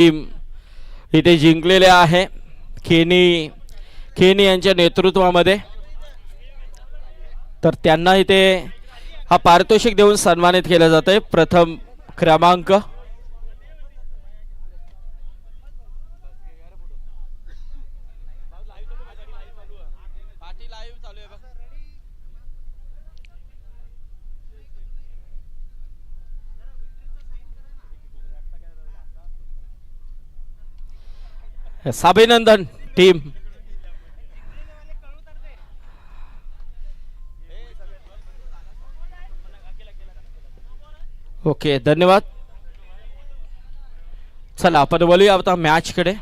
Team इथे जिंकलेले आहे. खेनी खेनी यांच्या नेतृत्वामध्ये. तर त्यांना इथे हा पारितोषिक देऊन सन्मानित केलं जात आहे प्रथम क्रमांक. साभिनंदन टीम. ओके धन्यवाद. चला आपण बोलूया आता मॅचकडे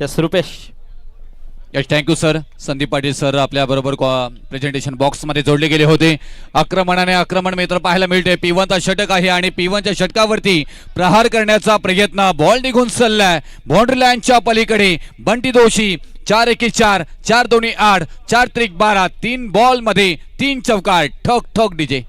yes Rupesh. Yes thank you sir Sandeep Patil sir आपल्या बरोबर प्रेझेंटेशन बॉक्समध्ये जोडले गेले होते. आक्रमणाने आक्रमण मित्र पाहायला मिळते पिवनचा षटक आहे आणि पिवनच्या षटकावरती प्रहार करण्याचा प्रयत्न बॉल निघून चाललाय. बाउंड्री लाईनच्या पलीकडे बंटी दोषी चार एके चार चार दोन्ही आठ चार त्रिक बारा तीन बॉलमध्ये तीन चौकार. ठोक ठोक डीजे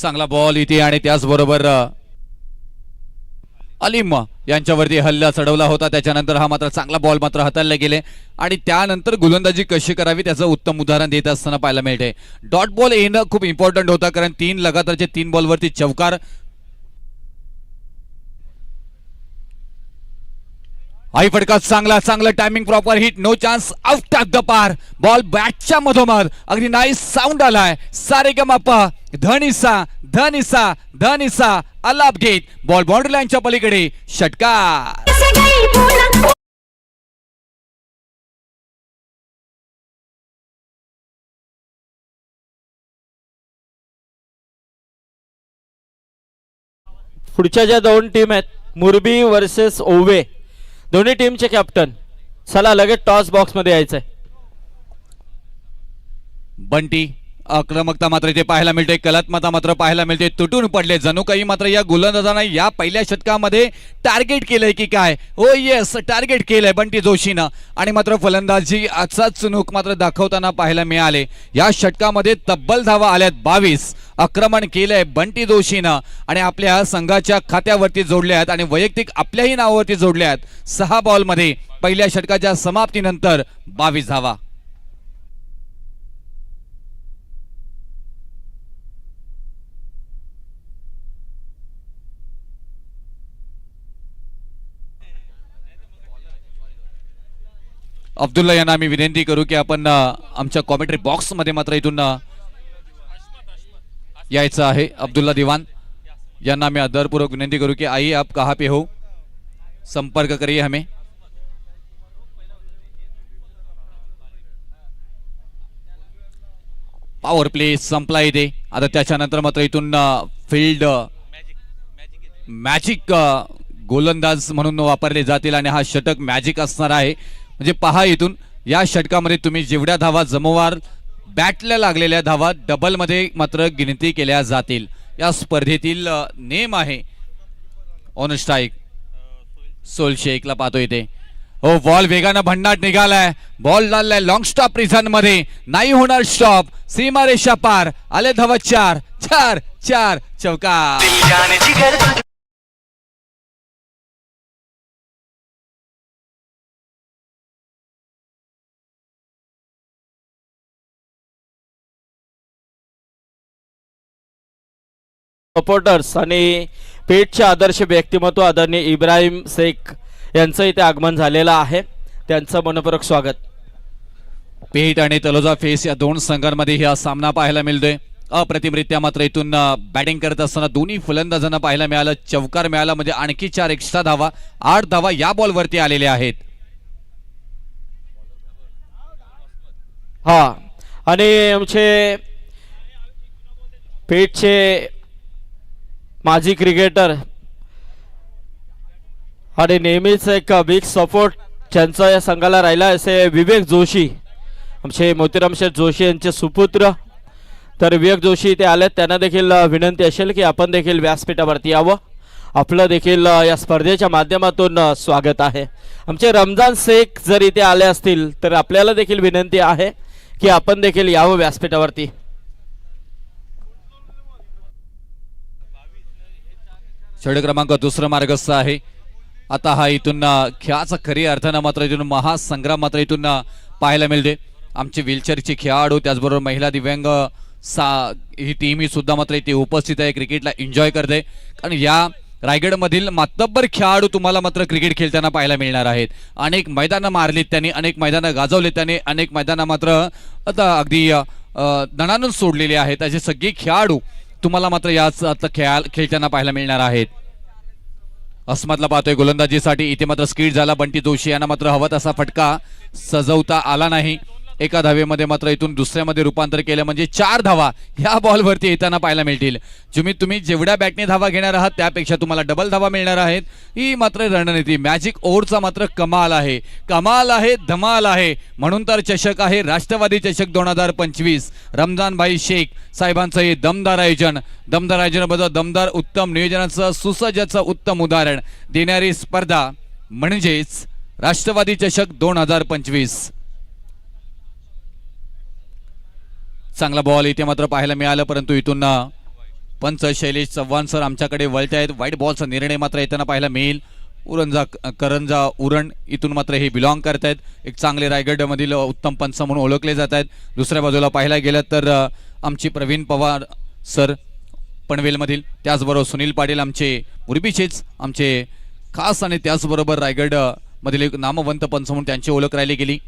चांगला बॉल इथे आणि त्याचबरोबर अलिम यांच्यावरती हल्ला चढवला होता. त्याच्यानंतर हा मात्र चांगला बॉल मात्र हाताळला गेले. आणि त्यानंतर गोलंदाजी कशी करावी त्याचं उत्तम उदाहरण देत असताना पाहायला मिळते. डॉट बॉल येणं खूप इम्पॉर्टंट होता कारण तीन लगातारचे तीन बॉलवरती चौकार. आई फटका चांगला चांगला timing proper hit no chance out of the park ball बॅटच्या मधोमध. अगदी नाईस साऊंड आलाय. सारे गमापा धनिसा धनिसा धनिसा अलाप घेत बॉल बाउंड्री लाईनच्या पलीकडे षटकार. पुढच्या ज्या दोन टीम आहेत मुरबी वर्सेस ओवे दोन्ही टीमचे कॅप्टन चला लगेच टॉस बॉक्समध्ये यायचंय. बंटी आक्रमकता मात्र इथे पाहायला मिळते कलात्मता मात्र पाहायला मिळते. तुटून पडले जणू काही मात्र या गोलंदाजांना या पहिल्या षटकामध्ये टार्गेट केलंय की काय? हो येस टार्गेट केलंय बंटी जोशीनं. आणि मात्र फलंदाजी आजचाच चुनूक मात्र दाखवताना पाहायला मिळाले. या षटकामध्ये तब्बल धावा आल्यात बावीस. आक्रमण केलंय बंटी जोशीनं. आणि आपल्या संघाच्या खात्यावरती जोडल्यात आणि वैयक्तिक आपल्याही नावावरती जोडल्यात. सहा बॉलमध्ये पहिल्या षटकाच्या समाप्तीनंतर बावीस धावा. अब्दुल्ला यांना आम्ही विनंती करू की आपण आमच्या कॉमेंट्री बॉक्समध्ये मात्र इथून यायचं आहे. अब्दुल्ला दिवान यांना आम्ही आदरपूर्वक विनंती करू की आई आप कहाँ पे हो? संपर्क करिए हमें. पॉवर प्ले संपला इथे. आता त्याच्यानंतर मात्र इथून फील्ड मॅजिक गोलंदाज म्हणून वापरले जातील आणि हा षटक मॅजिक असणार आहे. म्हणजे पहा इथून या षटकामध्ये तुम्ही जेवढ्या धावा जमवाल बॅटला लागलेल्या धावा डबलमध्ये मात्र गिनती केल्या जातील. या स्पर्धेतील नेम आहे. ऑन स्ट्राईक सोलशे एकला पाहतो इथे. हो बॉल वेगानं भन्नाट निघालाय. बॉल लागलाय लॉंग स्टॉप रिझनमध्ये. नाही होणार स्टॉप सीमारेषा पार. आले धावा चार. चार चार चौका. सपोर्टर्स आणि पेठचे आदर्श व्यक्तिमत्व आदरणीय इब्राहिम शेख यांचं इथे आगमन झालेलं आहे. त्यांचं मनपूर्वक स्वागत. पेट आणि तलोजा फेस या दोन संघांमध्ये हा सामना पाहायला मिळतोय. अप्रतिमरित्या मात्र इथून बॅटिंग करत असताना दोन्ही फलंदाजांना पाहायला मिळालं. चौकार मिळाला म्हणजे आणखी चार एक्स्ट्रा धावा. आठ धावा या बॉलवरती आलेल्या आहेत. हा आणि आमचे पेठचे माजी क्रिकेटर. आणि नेहमीच एक बिग सपोर्ट ज्यांचा या संघाला राहिला असे विवेक जोशी. आमचे मोतीराम शेठ जोशी यांचे सुपुत्र. तर विवेक जोशी इथे आलेत त्यांना देखील विनंती असेल की आपण देखील व्यासपीठावरती यावं. आपलं देखील या स्पर्धेच्या माध्यमातून स्वागत आहे. आमचे रमजान शेख जर इथे आले असतील तर आपल्याला देखील विनंती आहे की आपण देखील यावं व्यासपीठावरती. षड क्रमांक दुसरं मार्गस्थ आहे. आता हा इथून खेळाचा खरी अर्थानं मात्र इथून महासंग्राम मात्र इथून पाहायला मिळते. आमचे व्हीलचेअरचे खेळाडू त्याचबरोबर महिला दिव्यांग सा ही टीमही सुद्धा मात्र इथे उपस्थित आहे. क्रिकेटला एन्जॉय करते. कारण या रायगडमधील मातब्बर खेळाडू तुम्हाला मात्र क्रिकेट खेळताना पाहायला मिळणार आहेत. अनेक मैदानं मारलीत त्यांनी अनेक मैदानं गाजवलीत त्यांनी अनेक मैदानं मात्र आता अगदी अ, दणानून सोडलेली आहेत. असे सगळे खेळाडू तुम्हाला मात्र याच आता खेळा खेळताना पाहायला मिळणार आहेत. अस्मातला पाहतोय गोलंदाजीसाठी इथे मात्र स्किट झाला. बंटी जोशी यांना मात्र हवा तसा फटका सजवता आला नाही. एका धावेमध्ये मात्र इथून दुसऱ्यामध्ये रूपांतर केलं. म्हणजे चार धावा ह्या बॉलवरती येताना पाहायला मिळतील. तुम्ही तुम्ही जेवढ्या बॅटने धावा घेणार आहात त्यापेक्षा तुम्हाला डबल धावा मिळणार आहेत. ही मात्र रणनीती. मॅजिक ओव्हरचा मात्र कमाल आहे. कमाल आहे धमाल आहे. म्हणून तर चषक आहे राष्ट्रवादी चषक दोन हजार पंचवीस. रमजान भाई शेख साहेबांचं हे दमदार आयोजन. दमदार आयोजनाबद्दल दमदार उत्तम नियोजनाचं सुसज्जाचं उत्तम उदाहरण देणारी स्पर्धा म्हणजेच राष्ट्रवादी चषक दोन हजार पंचवीस. चांगला बॉल इथे मात्र पाहायला मिळालं परंतु इथून पंच शैलेश चव्हाण सर आमच्याकडे वळत आहेत. वाईट बॉलचा निर्णय मात्र येताना पाहायला मिळेल. उरणजा करंजा उरण इथून मात्र हे बिलॉंग करत आहेत. एक चांगले रायगडमधील उत्तम पंच म्हणून ओळखले जात आहेत. दुसऱ्या बाजूला पाहायला गेलं तर आमची प्रवीण पवार सर पनवेलमधील. त्याचबरोबर सुनील पाटील आमचे मुरबीचेच आमचे खास आणि त्याचबरोबर रायगड मधील एक नामवंत पंच म्हणून त्यांची ओळख राहिली गेली.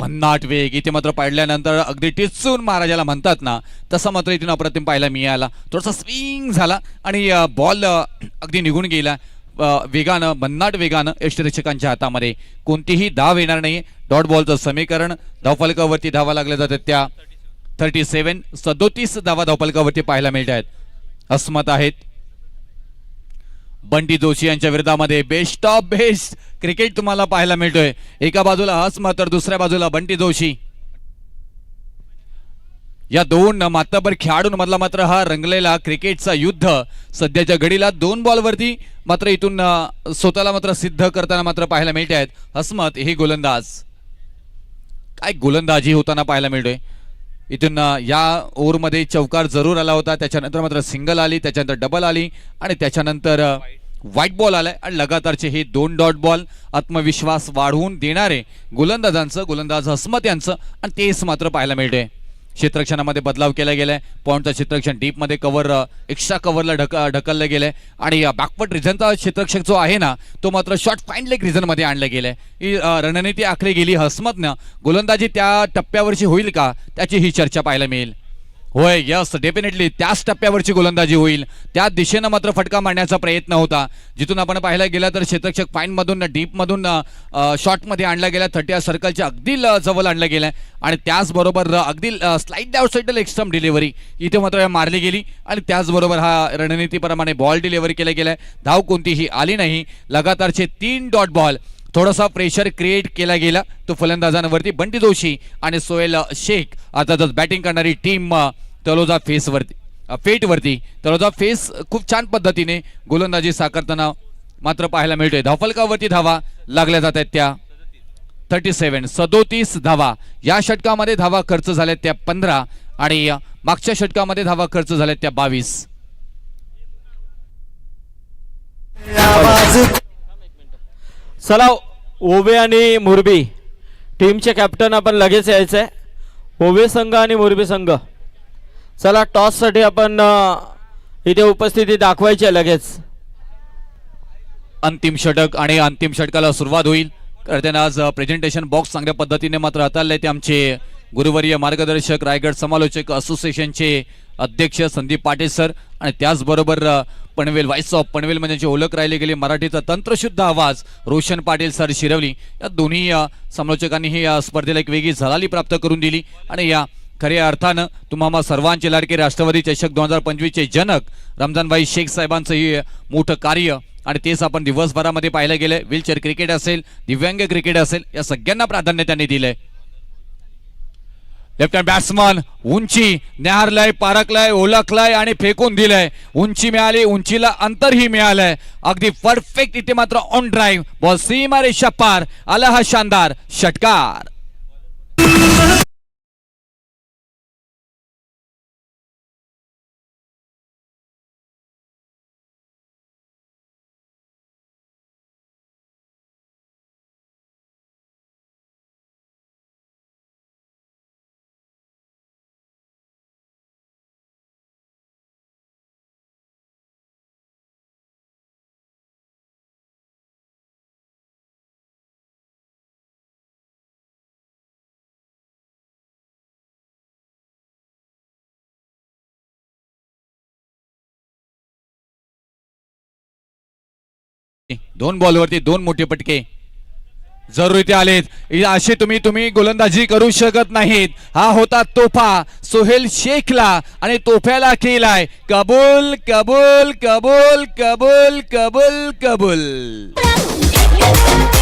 भन्नाट वेग इथे मात्र पाडल्यानंतर अगदी टिचून महाराजाला म्हणतात ना तसा मात्र इथून अप्रतिम पाहायला मिळाला. थोडासा स्विंग झाला आणि बॉल अगदी निघून गेला. वेगानं भन्नाट वेगानं यष्टरक्षकांच्या हातामध्ये. कोणतीही धाव येणार नाही. डॉट बॉलचं समीकरण धावफलकावरती धावा लागल्या जातात त्या. थर्टी सेवन सदोतीस धावा धावफलकावरती पाहायला मिळत आहेत अस्मत आहेत. बंटी जोशी यांच्या विरोधामध्ये बेस्ट ऑफ बेस्ट क्रिकेट तुम्हाला पाहायला मिळतोय. एका बाजूला हसमा तर दुसऱ्या बाजूला बंटी जोशी. या दोन मातबर खेळाडूंमधला मात्र हा रंगलेला क्रिकेटचा युद्ध. सध्याच्या घडीला दोन बॉलवरती मात्र इथून स्वतःला मात्र सिद्ध करताना मात्र पाहायला मिळत आहेत हसमत हे गोलंदाज. काय गोलंदाजी होताना पाहायला मिळतोय. इथून या ओव्हरमध्ये चौकार जरूर आला होता. त्याच्यानंतर मात्र सिंगल आली त्याच्यानंतर डबल आली आणि त्याच्यानंतर व्हाईट बॉल आलाय आणि लगातारचे हे दोन डॉट बॉल आत्मविश्वास वाढवून देणारे गोलंदाजांचं गोलंदाज हसमत यांचं आणि तेच मात्र पाहायला मिळते क्षेत्रक्षणामध्ये बदलाव केला गेलाय. पॉईंटचं क्षेत्रक्षण डीपमध्ये कव्हर एक्स्ट्रा कव्हरला ढक ढकललं गेलंय. आणि बॅकवर्ड रिझनचा क्षेत्रक्षक जो आहे ना तो मात्र शॉर्ट फाईन लेग रिझनमध्ये आणलं गेलंय. ही रणनीती आखली गेली हसमतनं. गोलंदाजी त्या टप्प्यावरची होईल का? त्याची ही चर्चा पाहायला मिळेल. होय यस डेफिनेटली त्याच टप्प्यावरची गोलंदाजी होईल. त्या दिशेनं मात्र फटका मारण्याचा प्रयत्न होता. जिथून आपण पाहायला गेला तर क्षेत्रक्षक फाईनमधून डीपमधून शॉटमध्ये आणला गेला थर्टी सर्कलच्या अगदी ल- जवळ आणलं गेलं आणि त्याचबरोबर अगदी स्लाईट आउटसाईड एक्स्ट्रम डिलिव्हरी इथे मात्र मारली गेली. आणि त्याचबरोबर हा रणनीतीप्रमाणे बॉल डिलिव्हरी केला गेलाय. धाव कोणतीही आली नाही. लगातारचे तीन डॉट बॉल थोडासा प्रेशर क्रिएट केला गेला. तो फलंदाजांवरती बंटी जोशी आणि सोहेल शेख अर्थातच बॅटिंग करणारी टीम तलोजा फेसवरती फेटवरती तलोजा फेस खूप छान पद्धतीने गोलंदाजी साकारताना मात्र पाहायला मिळतोय. धावफलकावरती धावा लागल्या जात आहेत त्या थर्टी सेवन सदोतीस धावा. या षटकामध्ये धावा खर्च झाल्यात त्या पंधरा आणि मागच्या षटकामध्ये धावा खर्च झाल्यात त्या बावीस. चला ओवे आणि मुरबी. टीमचे कॅप्टन आपण लगेच यायचं आहे ओवे संघ आणि मुरबी संघ. चला टॉससाठी आपण इथे उपस्थिती दाखवायची आहे लगेच. अंतिम षटक आणि अंतिम षटकाला सुरुवात होईल. कारण त्यांना आज प्रेझेंटेशन बॉक्स चांगल्या पद्धतीने मात्र हाताळले ते आमचे गुरुवर्य मार्गदर्शक रायगड समालोचक असोसिएशनचे अध्यक्ष संदीप पाटील सर आणि त्याचबरोबर पनवेल व्हाईस ऑफ पनवेल म्हणजे ओळख राहिली गेली मराठीचा तंत्रशुद्ध आवाज रोशन पाटील सर शिरवली. या दोन्ही समालोचकांनी ही या स्पर्धेला एक वेगळी झलाली प्राप्त करून दिली. आणि या खऱ्या अर्थानं तुम्हाला सर्वांचे लाडके राष्ट्रवादी चषक दोन हजार पंचवीसचे जनक रमजानभाई शेख साहेबांचं हे मोठं कार्य आणि तेच आपण दिवसभरामध्ये पाहिलं गेलं व्हीलचेअर क्रिकेट असेल दिव्यांग क्रिकेट असेल या सगळ्यांना प्राधान्य त्यांनी दिलंय. लेफ्ट बॅट्समन उंची न्याहारलाय पारकलाय ओळखलाय आणि फेकून दिलंय. उंची मिळाली उंचीला अंतरही मिळालंय. अगदी परफेक्ट इथे मात्र ऑन ड्राईव्ह बॉल सी रेषा पार. आला हा शानदार षटकार. दोन बॉलवरती दोन मोठे पटके. जरूर इथे आलेत. असे तुम्ही तुम्ही गोलंदाजी करू शकत नाहीत. हा होता तोफा. सोहेल शेखला आणि तोफ्याला केलाय कबूल कबूल कबूल कबूल कबूल कबूल.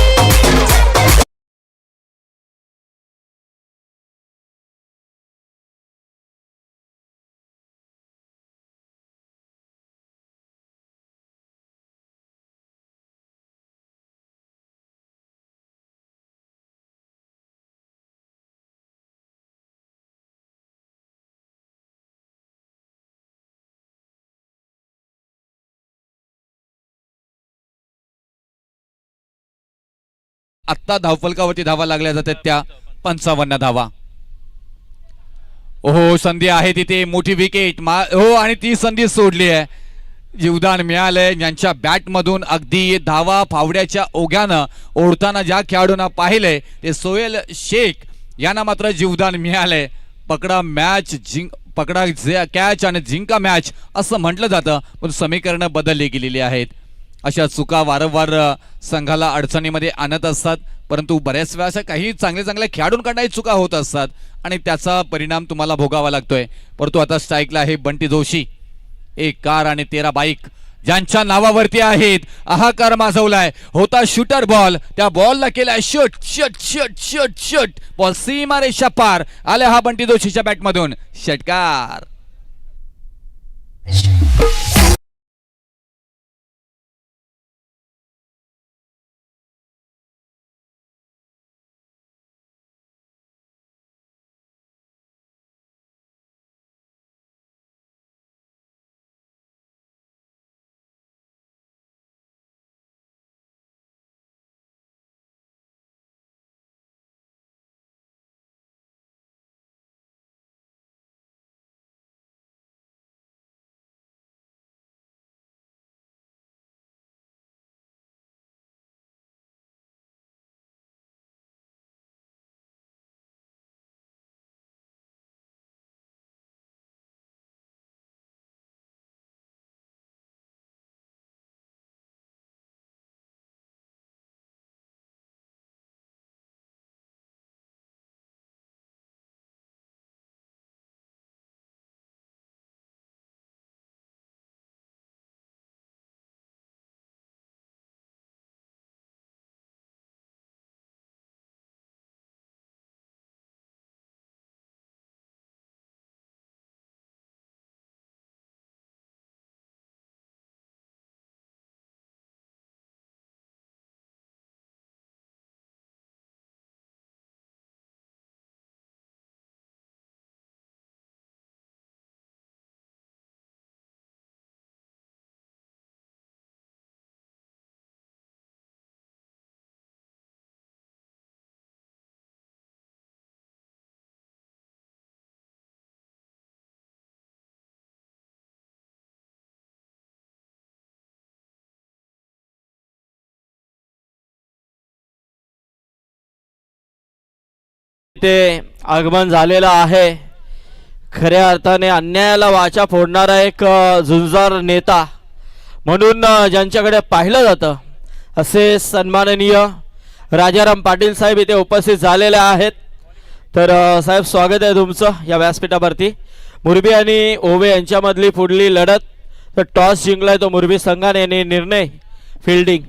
आत्ता धावफलकावरती धावा लागल्या जातात त्या पंचावन्न धावा. हो संधी आहे तिथे मोठी विकेट मा हो आणि ती संधी सोडली आहे. जीवदान मिळालंय. यांच्या बॅटमधून अगदी धावा फावड्याच्या ओघ्यानं ओढताना ज्या खेळाडूंना पाहिलंय ते सोहेल शेख. यांना मात्र जीवदान मिळालंय. पकडा मॅच जिंक पकडा कॅच आणि जिंका मॅच असं म्हटलं जातं. पण समीकरणं बदलली गेलेली आहेत. अशा चुका वारंवार संघाला अडचणीमध्ये आणत असतात. परंतु बऱ्याच वेळा अशा काही चांगल्या चांगल्या खेळाडूंकडनंही चुका होत असतात आणि त्याचा परिणाम तुम्हाला भोगावा लागतोय. परंतु आता स्ट्राईकला आहे बंटी जोशी. एक कार आणि तेरा बाईक ज्यांच्या नावावरती आहेत. आहाकार माजवलाय. होता शूटर बॉल त्या बॉलला केलाय shot shot shot shot shot ball सीमा रेषा पार. आल्या हा बंटी जोशीच्या बॅटमधून षटकार. ते आगमन झालेलं आहे. खऱ्या अर्थाने अन्यायाला वाचा फोडणारा एक झुंजार नेता म्हणून ज्यांच्याकडे पाहिलं जातं असे सन्माननीय राजाराम पाटील साहेब इथे उपस्थित झालेले आहेत. तर साहेब स्वागत आहे तुमचं या व्यासपीठावरती. मुरबी आणि ओवे यांच्यामधली पुढली लढत तर टॉस जिंकलाय तो मुरबी संघाने निर्णय फिल्डिंग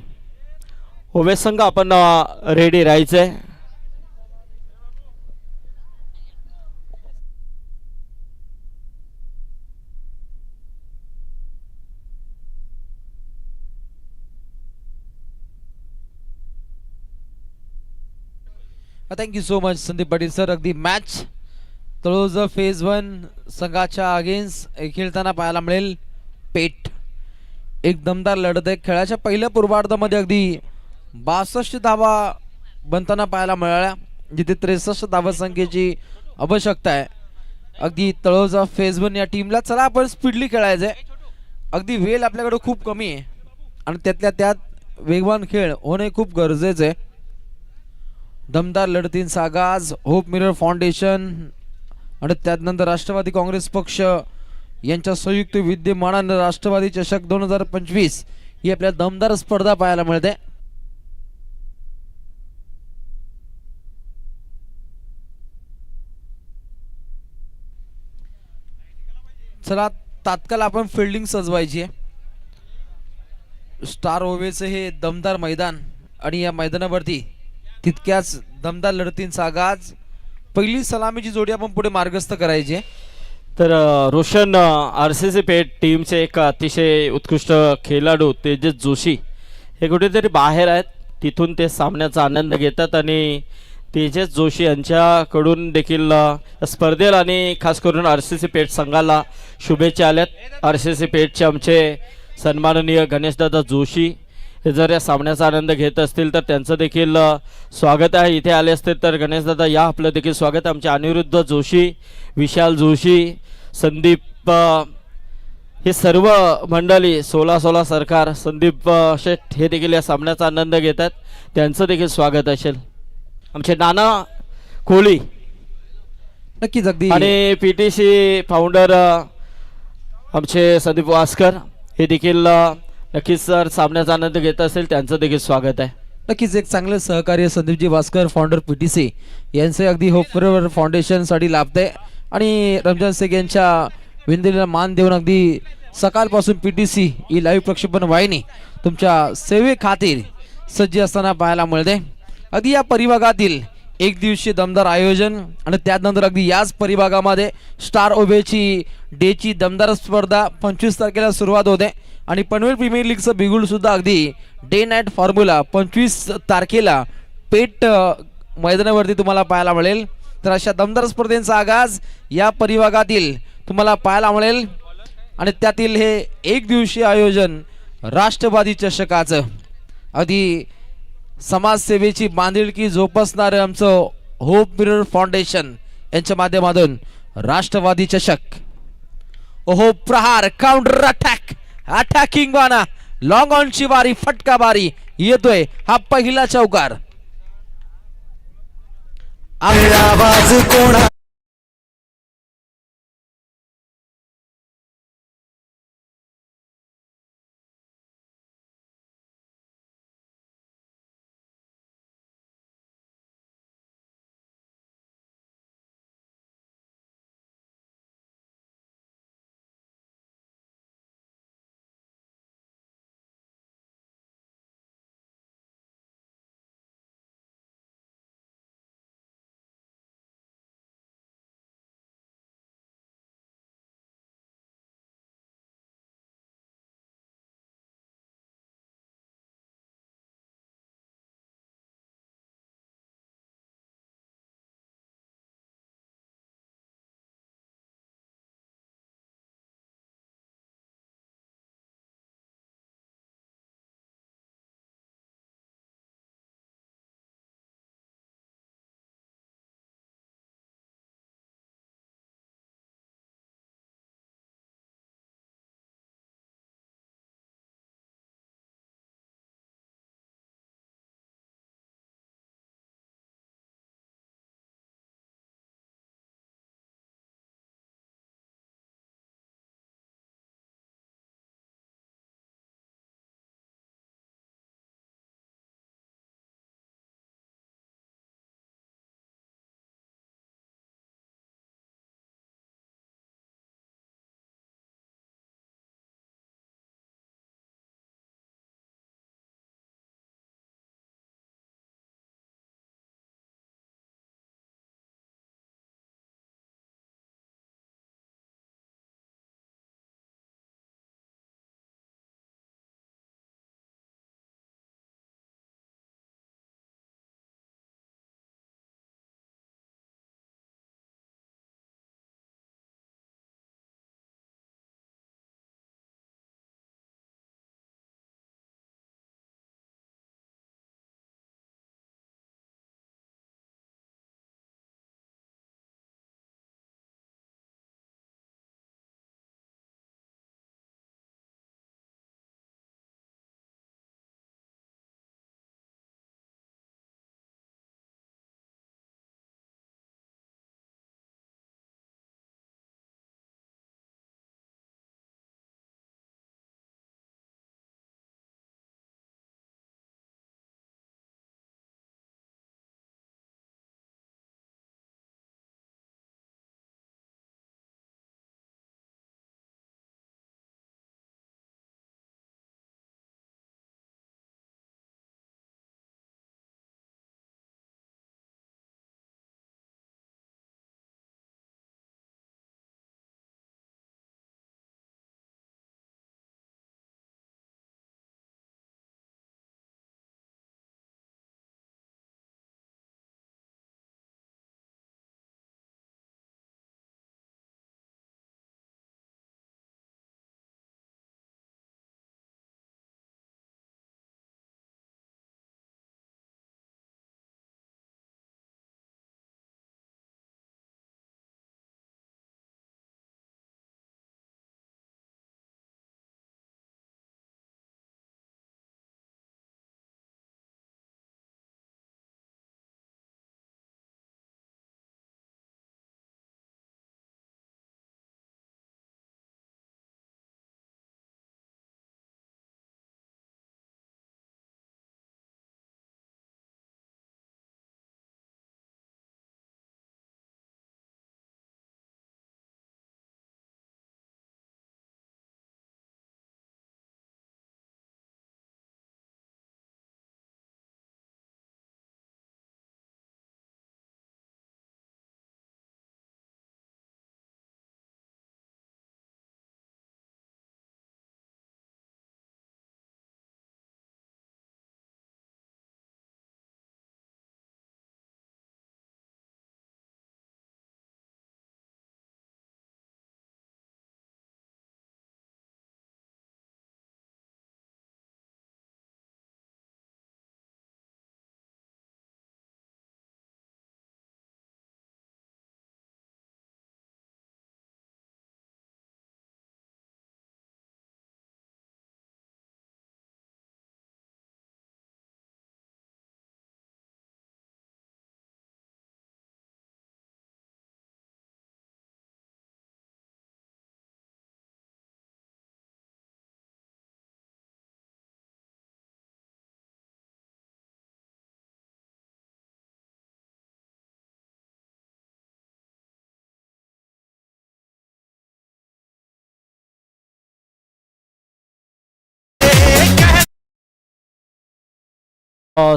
ओवे संघ आपण रेडी राहायचंय. Thank you so much Sandeep Patil sir अगदी मॅच तळोज फेज वन संघाच्या अगेन्स्ट खेळताना पाहायला मिळेल पेट एक दमदार लढत आहे खेळाच्या पहिल्या पूर्वार्धामध्ये अगदी बासष्ट धावा बनताना पाहायला मिळाल्या जिथे त्रेसष्ट धावा संख्येची आवश्यकता आहे अगदी तळोजा फेज वन या टीमला चला आपण स्पीडली खेळायचं आहे अगदी वेळ आपल्याकडे खूप कमी आहे आणि त्यातल्या त्यात वेगवान खेळ होणे खूप गरजेचं आहे दमदार लढतींचा आगाज होप मिरर फाउंडेशन आणि त्यानंतर राष्ट्रवादी काँग्रेस पक्ष यांच्या संयुक्त विद्यमानानं राष्ट्रवादी चषक दोन हजार पंचवीस ही आपल्या दमदार स्पर्धा पाहायला मिळते. चला तात्काळ आपण फिल्डिंग सजवायची आहे. स्टार ओवेचं हे दमदार मैदान आणि या मैदानावरती तितक्याच दमदार लढतींचा आगाज. पहिली सलामीची जोडी आपण पुढे मार्गस्थ करायची तर Roshan R C C Peth टीमचे एक अतिशय उत्कृष्ट खेळाडू तेजस जोशी हे कुठेतरी बाहेर आहेत. तिथून ते सामन्याचा आनंद घेतात आणि तेजस जोशी यांच्याकडून देखील स्पर्धेला आणि खास करून आर सी सी पेठ संघाला शुभेच्छा आल्यात. आर सी सी पेठचे आमचे सन्माननीय गणेशदादा जोशी हे जर या सामन्याचा आनंद घेत असतील तर त्यांचं देखील स्वागत आहे. इथे आले असतील तर गणेशदादा या आपलं देखील स्वागत आहे. आमचे अनिरुद्ध जोशी विशाल जोशी संदीप हे सर्व मंडळी सोला सोला सरकार संदीप शेठ हे देखील या सामन्याचा आनंद घेत आहेत. त्यांचं देखील स्वागत असेल. आमचे नाना कोहली नक्कीच अगदी. आणि पी टी सी फाउंडर आमचे संदीप वास्कर हे देखील नक्कीच सर सामन्याचा आनंद घेत असेल त्यांचं देखील स्वागत आहे. नक्कीच एक चांगलं सहकार्य Sandeepji Bhaskar founder P T C यांचे अगदी होपकर फाउंडेशनसाठी लाभते. आणि रमजान शेख यांच्या विंदलीला मान देऊन अगदी सकाळपासून पी टी सी ही लाईव्ह प्रक्षेपण वाहिनी तुमच्या सेवेखातीर सज्ज असताना पाहायला मिळते. अगदी या परिभागातील एक दिवशी दमदार आयोजन आणि त्यानंतर अगदी याच परिभागामध्ये स्टार ओबेची डेची दमदार स्पर्धा पंचवीस तारखेला सुरुवात होते. आणि पनवेल प्रीमियर लीगचं बिगुल सुद्धा अगदी डे नाईट फॉर्म्युला पंचवीस तारखेला पेट मैदानावरती तुम्हाला पाहायला मिळेल. तर अशा दमदार स्पर्धेचा आगाज या परिभागातील तुम्हाला पाहायला मिळेल. आणि त्यातील हे एक दिवसीय आयोजन राष्ट्रवादी चषकाचं. अगदी समाजसेवेची बांधिलकी जोपासणारं आमचं होप मिरर फाउंडेशन यांच्या माध्यमातून राष्ट्रवादी चषक. ओहो प्रहार काउंटर अटॅक अटॅकिंग वाना. लॉंग ऑनची बारी फटका बारी. येतोय हा पहिला चौकार. आवाज कोणा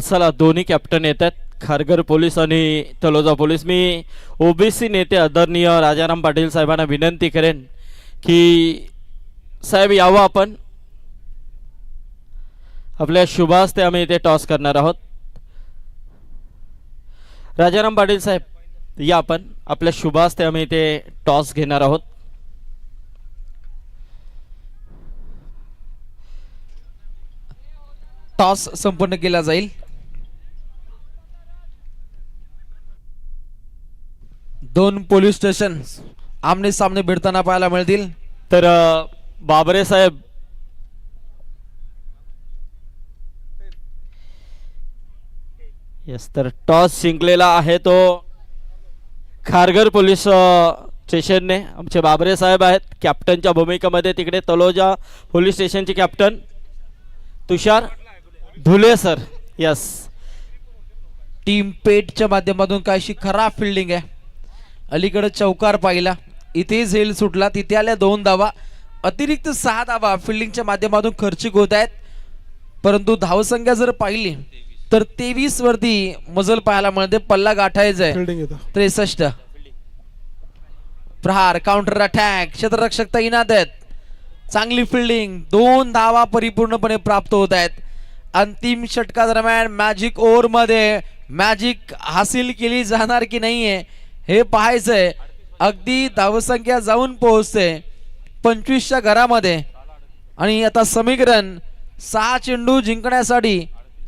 चला दोन्ही कॅप्टन येत आहेत. खारघर पोलीस आणि तलोजा पोलीस. मी ओबीसी नेते आदरणीय राजाराम पाटील साहेबांना विनंती करेन की साहेब यावं आपण. आपल्या शुभास ते आम्ही इथे टॉस करणार आहोत. राजाराम पाटील साहेब या आपण. आपल्या शुभास ते आम्ही इथे टॉस घेणार आहोत. टॉस संपन्न केला जाईल. दोन पोलीस स्टेशन आमने सामने भिडताना पाहायला मिळतील. तर बाबरे साहेब. येस तर टॉस जिंकलेला आहे तो खारघर पोलीस स्टेशनने. आमचे बाबरे साहेब आहेत कॅप्टनच्या भूमिकेमध्ये तिकडे Taloja police station captain Tushar? Dhule sir yes team पेटच्या माध्यमातून काहीशी खराब फिल्डिंग आहे. अलीकडे चौकार पाहिला. इथे झेल सुटला. तिथे आल्या दोन धावा. अतिरिक्त सहा धावा फिल्डिंगच्या माध्यमातून खर्चिक होत आहेत. परंतु धावसंख्या जर पाहिली तर तेवीस वरती मजल पाहायला मिळते. पल्ला गाठायचा आहे. त्रेसष्ट. प्रहार काउंटर अटॅक क्षेत्ररक्षक तैनात आहेत. चांगली फिल्डिंग दोन धावा परिपूर्णपणे प्राप्त होत आहेत. अंतिम षटकादरम्यान मॅजिक ओव्हरमध्ये मॅजिक हासिल केली जाणार की नाहीये हे पाहायचंय. अगदी धावसंख्या जाऊन पोहोचते पंचवीसच्या घरामध्ये. आणि आता समीकरण सहा चेंडू जिंकण्यासाठी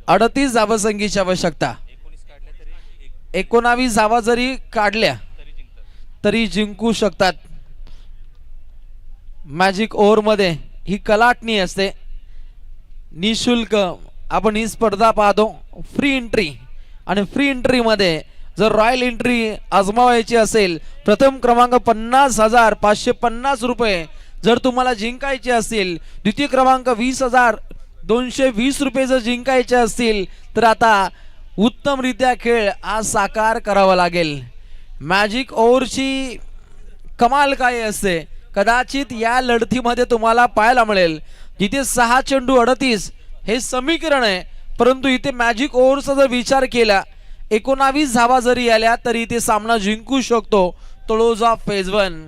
अडतीस धावसंख्येची आवश्यकता. एकोणावीस धावा जरी काढल्या तरी जिंकू शकतात. मॅजिक ओव्हरमध्ये ही कलाटणी असते. निशुल्क आपण ही स्पर्धा पाहतो. फ्री एंट्री आणि फ्री एंट्रीमध्ये जर रॉयल एंट्री आजमावायची असेल प्रथम क्रमांक पन्नास हजार पाचशे पन्नास रुपये. जर तुम्हाला जिंकायचे असतील द्वितीय क्रमांक वीस हजार दोनशे वीस रुपये जर जिंकायचे असतील तर आता उत्तमरित्या खेळ आज साकार करावा लागेल. मॅजिक ओव्हरची कमाल काय असते? कदाचित या लढतीमध्ये तुम्हाला पाहायला मिळेल. जिथे सहा चेंडू अडतीस हे समीकरण आहे. परंतु इथे मॅजिक ओव्हरचा जर विचार केला एकोणावीस धावा जरी आल्या तरी इथे सामना जिंकू शकतो तळोजा फेज वन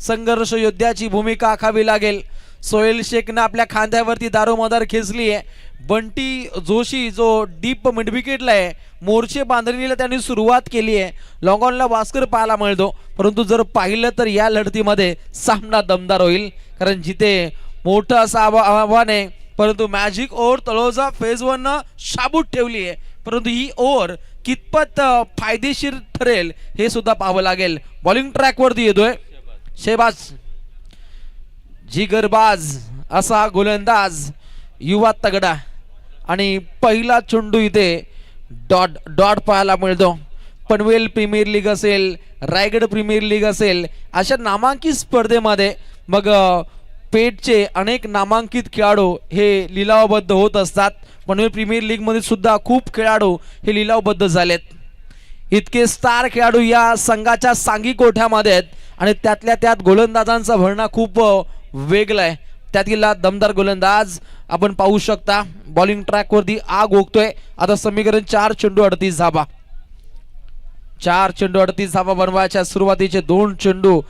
संघर्ष योद्ध्याची भूमिका आखावी लागेल. सोहेल शेखनं आपल्या खांद्यावरती दारोमदार खेचली आहे. बंटी जोशी जो डीप मिडविकेटला आहे मोर्चे बांधणीला त्यांनी सुरुवात केली आहे. लॉंगॉनला वास्कर पाहायला मिळतो. परंतु जर पाहिलं तर या लढतीमध्ये सामना दमदार होईल. कारण जिथे मोठं असं आव्हान आहे परंतु magic over Taloja phase one शाबूत ठेवली आहे. परंतु ही ओव्हर कितपत फायदेशीर ठरेल हे सुद्धा पाहावं लागेल. बॉलिंग ट्रॅकवरती येतोय. शेबाज. जिगरबाज. असा गोलंदाज युवा तगडा. आणि पहिला चुंडू इथे डॉट डॉट पाहायला मिळतो. पनवेल प्रीमियर लीग असेल रायगड प्रीमियर लीग असेल अशा नामांकित स्पर्धेमध्ये मग पेटचे अनेक नामांकित खेळाडू हे लिलावबद्ध होत असतात. पनवेल प्रीमियर लीगमध्ये सुद्धा खूप खेळाडू हे लिलावबद्ध झालेत. इतके स्टार खेळाडू या संघाच्या सांगी कोठ्यामध्ये आहेत आणि त्यातल्या त्यात गोलंदाजांचा भरणा खूप वेगळा आहे. त्यातील दमदार गोलंदाज. आपण पाहू शकता बॉलिंग ट्रॅकवरती आग ओकतोय. आता समीकरण चार चेंडू अडतीस धाबा. चार चेंडू अडतीस धाबा बनवायच्या सुरुवातीचे दोन चेंडू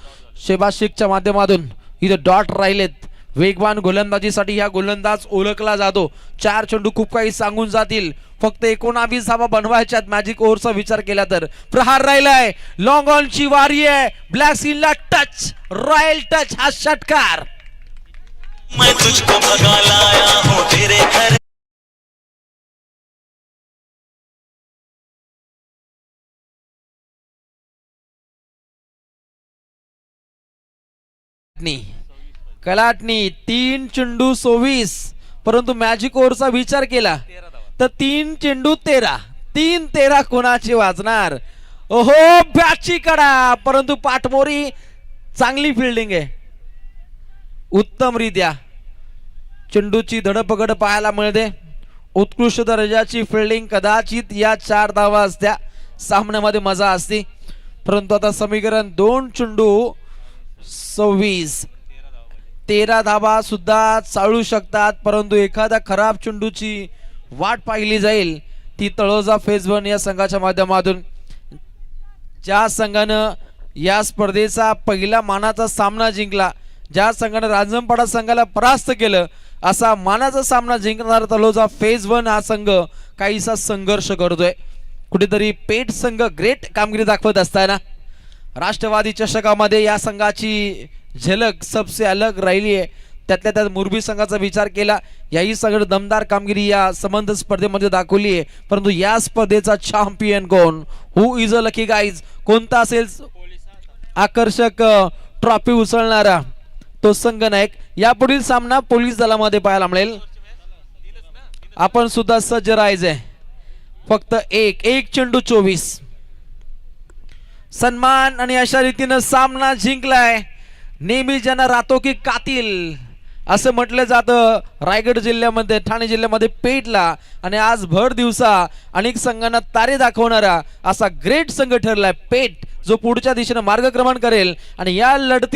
शेबाशिकच्या माध्यमातून इथे डॉट राहिलेत. वेगवान गोलंदाजीसाठी ह्या गोलंदाज ओळखला जातो. चार चेंडू खूप काही सांगून जातील. फक्त एकोणावीस धाबा बनवायच्यात मॅजिक ओव्हरचा विचार केला तर. प्रहार राहिलाय. लॉंग ऑनची वारी आहे. ब्लॅक सीनला टच रॉयल टच हा षटकार. कलाटणी तीन चेंडू सव्वीस. परंतु मॅजिक ओव्हरचा विचार केला तर तीन चेंडू तेरा. तीन तेरा कोणाचे वाजणार? ओहो बॅटची कडा. परंतु पाठमोरी चांगली फिल्डिंग आहे. उत्तमरित्या चेंडूची धडपकड पाहायला मिळते. उत्कृष्ट दर्जाची फिल्डिंग कदाचित या चार धावा असत्या. सामन्यामध्ये मजा असती. परंतु आता समीकरण दोन चेंडू सव्वीस. तेरा धाबा सुद्धा चाळू शकतात परंतु एखाद्या खराब चेंडूची वाट पाहिली जाईल ती तळोजा फेज वन या संघाच्या माध्यमातून. ज्या संघानं या स्पर्धेचा पहिला मानाचा सामना जिंकला ज्या संघानं रांजणपाडा संघाला परास्त केलं असा मानाचा सामना जिंकणारा तलोजा फेज वन हा संघ काहीसा संघर्ष करतोय. कुठेतरी पेट संघ ग्रेट कामगिरी दाखवत असताना राष्ट्रवादी चषकामध्ये या संघाची झलक सबसे अलग राहिली आहे. त्यातल्या त्यात मुरबी संघाचा विचार केला. याही सगळं दमदार कामगिरी या संबंध स्पर्धेमध्ये दाखवली आहे. परंतु या स्पर्धेचा चॅम्पियन कोण? Who is a lucky guys कोणता असेल? आकर्षक ट्रॉफी उचलणारा तो संघनायक. यापुढील सामना पोलीस दलामध्ये पाहायला मिळेल. आपण सुद्धा सज्ज राहायचंय. फक्त एक एक चेंडू चोवीस. सन्मान आणि अशा रीतीनं सामना जिंकलाय. नेहमी ज्यांना राहतो की कातील. असं म्हटलं जातं रायगड जिल्ह्यामध्ये ठाणे जिल्ह्यामध्ये पेटला आणि आज भर दिवसा अनेक संघांना तारे दाखवणारा असा ग्रेट संघ ठरलाय पेट जो पुढच्या दिशेनं मार्गक्रमण करेल. आणि या लढतीत